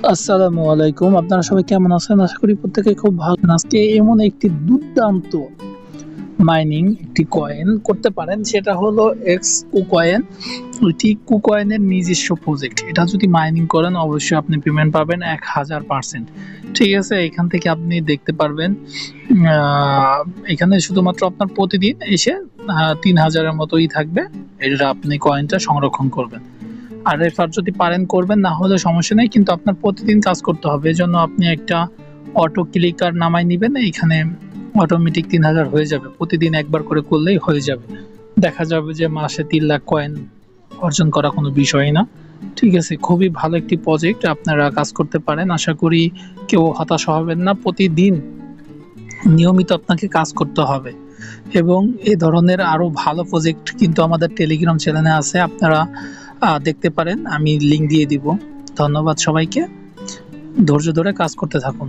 আসসালামু আলাইকুম। আপনারা সবাই কেমন আছেন? আশা করি প্রত্যেকে খুব ভালো আজকে এমন একটি দুর্দান্ত মাইনিং একটি কয়েন করতে পারেন। সেটা হলো এক্স কুকয়েন এটি কুকয়েনের নিজস্ব প্রজেক্ট এটা যদি মাইনিং করেন, অবশ্যই আপনি পেমেন্ট পাবেন এক হাজার পার্সেন্ট ঠিক আছে? এখান থেকে আপনি দেখতে পারবেন এখানে শুধুমাত্র আপনার প্রতিদিন এসে তিন হাজারের মতোই থাকবে। এটা আপনি কয়েনটা সংরক্ষণ করবেন। আর রেফার যদি পারেন করবেন, না হলে সমস্যা নেই, কিন্তু আপনার প্রতিদিন কাজ করতে হবে। এজন্য আপনি একটা অটো ক্লিকার নামাই নেবেন এখানে অটোমেটিক তিন হাজার হয়ে যাবে। প্রতিদিন একবার করে করলেই হয়ে যাবে। দেখা যাবে যে মাসে তিন লাখ কয়েন অর্জন করা কোনো বিষয় না। ঠিক আছে, খুবই ভালো একটি প্রজেক্ট আপনারা কাজ করতে পারেন। আশা করি কেউ হতাশ হবেন না, প্রতিদিন নিয়মিত আপনাকে কাজ করতে হবে। এবং এই ধরনের আরও ভালো প্রজেক্ট কিন্তু আমাদের টেলিগ্রাম চ্যানেলে আছে। আপনারা দেখতে পারেন আমি লিঙ্ক দিয়ে দিব। ধন্যবাদ সবাইকে। ধৈর্য ধরে কাজ করতে থাকুন।